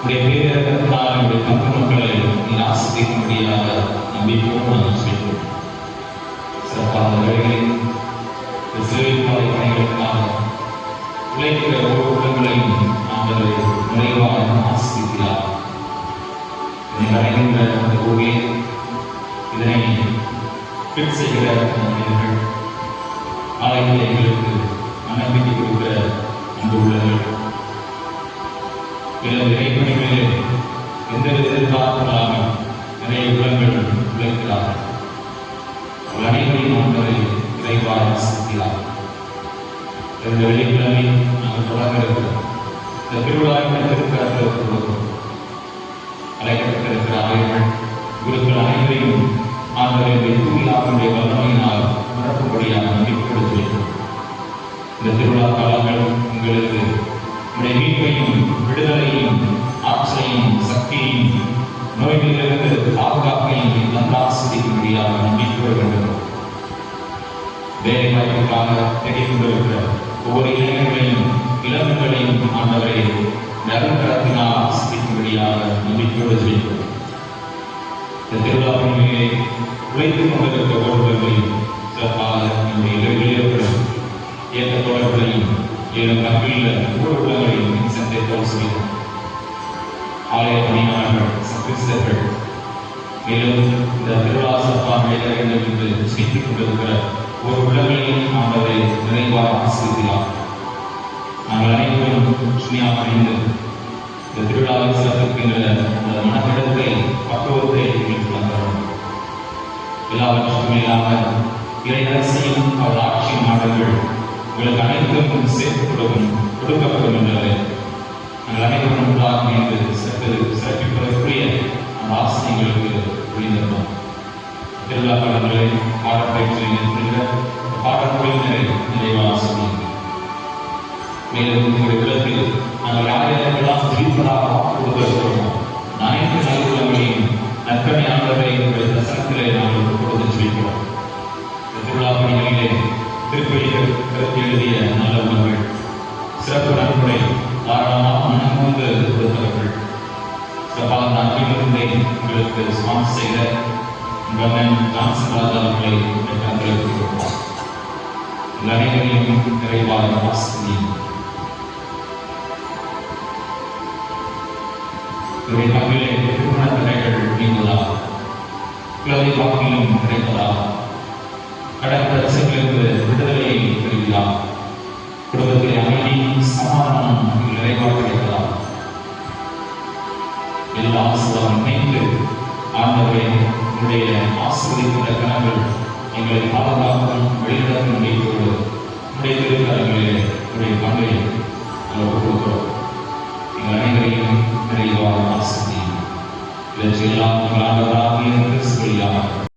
உடைய பேரத்தினால் நம்முடைய பங்கு மக்களை நீ ஆசிரியக்கும்படியாக நம்பிக்கையோடு நாங்கள் செய்வோம் சிறப்பான வேலைகளில் இந்த பணிகளுக்காக உழைக்கிற ஒவ்வொரு நிறைவாக ஆசிரிக்கிறார் வரைகின்ற அந்த ஊழியர் இதனை ஃபிட் செய்கிற மனிதர்கள் எங்களுக்கு நம்பிக்கை கொடுக்கிற அன்பு உள்ளவர்கள் பிறகு மேலே எந்தவித எதிர்பார்ப்பில்லாமல் நிறைய குலங்கள் உழைக்கிறார்கள் அனைவரையும் ஒன்றரை இறைவாக ஆசிரிக்கிறார் இந்த வெள்ளிக்கிழமை நாங்கள் தொடங்க இருக்கிறோம் இந்த திருவிழாவின் திருக்கரத்தில் அழைக்கப்பட்டிருக்கிற அவைகள் குருக்கள் அனைவரையும் ஆண்டவரை தூயாவுடைய வல்லமையினால் நிரப்பும்படியாக நம்பிக்கை செய்கிறோம் இந்த திருவிழா காலங்கள் உங்களுக்கு உடைய மீட்பையும் விடுதலையும் ஆற்றலையும் சக்தியையும் நோய்களிலிருந்து பாதுகாப்பையும் நன்றாசிரிக்கும்படியாக நம்பிக்கையோடு வேண்டும் வேலை வாய்ப்புக்காக தேடிக் கொண்டிருக்கிற ஒவ்வொரு இளைஞர்களையும் இளங்களையும் ஆண்டவரை நிரந்தரத்தினால் சிந்திக்கும்படியாக நம்பிக்கையோடு செய்கிறோம் இந்த திருவிழா பணிகளை உழைத்துக் கொண்டிருக்கிற ஒருவர்களையும் சிறப்பாக நம்முடைய இளைஞர்களும் இயக்க தொடர்களையும் ஏழும் கற்பில் ஒவ்வொரு உள்ளங்களையும் சந்தித்தோடு ஆலய பணியாளர்கள் சகிஸ்தர்கள் மேலும் இந்த திருவிழா சிறப்பாக நடைபெற வேண்டும் என்று சிக்கிக் கொண்டிருக்கிற ஒரு உள்ளங்களையும் ஆண்டவரை நிறைவாக ஆசிரியார் நாங்கள் அனைவரும் சுனியாக அணிந்து இந்த திருவிழாவை சிறப்பிக்கின்ற அந்த மனதிடத்தை பக்குவத்தை எங்களுக்கு தந்தோம் எல்லாவற்றுக்கும் மேலாக இறை அரசியும் அவர் ஆட்சியும் நாடுகள் உங்களுக்கு அனைத்துக்கும் சேர்த்து கொடுக்கும் கொடுக்கப்படும் என்றாலே நாங்கள் அனைவரும் ஒன்றாக இணைந்து சிறப்பு சிறப்பிப்பதற்குரிய அந்த ஆசிரியங்களுக்கு புரிந்திருந்தோம் திருவிழா பாடங்களை பாடப்பயிற்சியில் இருக்கின்ற பாடக்குழுவினரை நிறைவாக சொன்னோம் மேலும் உங்களுடைய உலகத்தில் நாங்கள் யார் யாரெல்லாம் விழிப்பதாக வாக்கு கொடுக்கிறோமோ அனைத்து நல்லுள்ளங்களையும் நற்பணியாளரை உங்களுடைய தசனத்திலே நாங்கள் கொடுத்து சொல்லிக்கிறோம் திருவிழா பணிகளிலே திருப்பலிகள் கருத்து எழுதிய நல்ல சிறப்பு நன்முறை தாராளமாக மனமோந்து கொடுத்தவர்கள் சிறப்பாக நான் கீழிருந்தே உங்களுக்கு ஸ்பான்ஸ் செய்த உங்கள் ஜான்சன் ராஜா அவர்களை கண்களுக்கு கொடுப்போம் உங்கள் நிறைவாக திருமண தடைகள் வாக்கிலும் கிடைப்பதா கடந்த பிரச்சனைகளிலிருந்து விடுதலையை பெறுகிறார். குடும்பத்தில் அமைதி சமாதானம் நிறைவாக கிடைப்பதா எல்லா ஆசிரியரும் இணைந்து ஆண்டவரே உங்களுடைய ஆசிரியர் கணங்கள் எங்களை பாதுகாக்கும் வழிநடத்தும் நம்பிக்கையோடு உங்களுடைய திருக்கரங்களிலே உங்களுடைய பங்கை நாங்கள் கொடுக்கிறோம். எங்கள் அனைவரையும் நிறைவாக ஆசிரியம் இவற்றையெல்லாம் எங்கள் ஆண்டவராகிய கிறிஸ்து வழியாக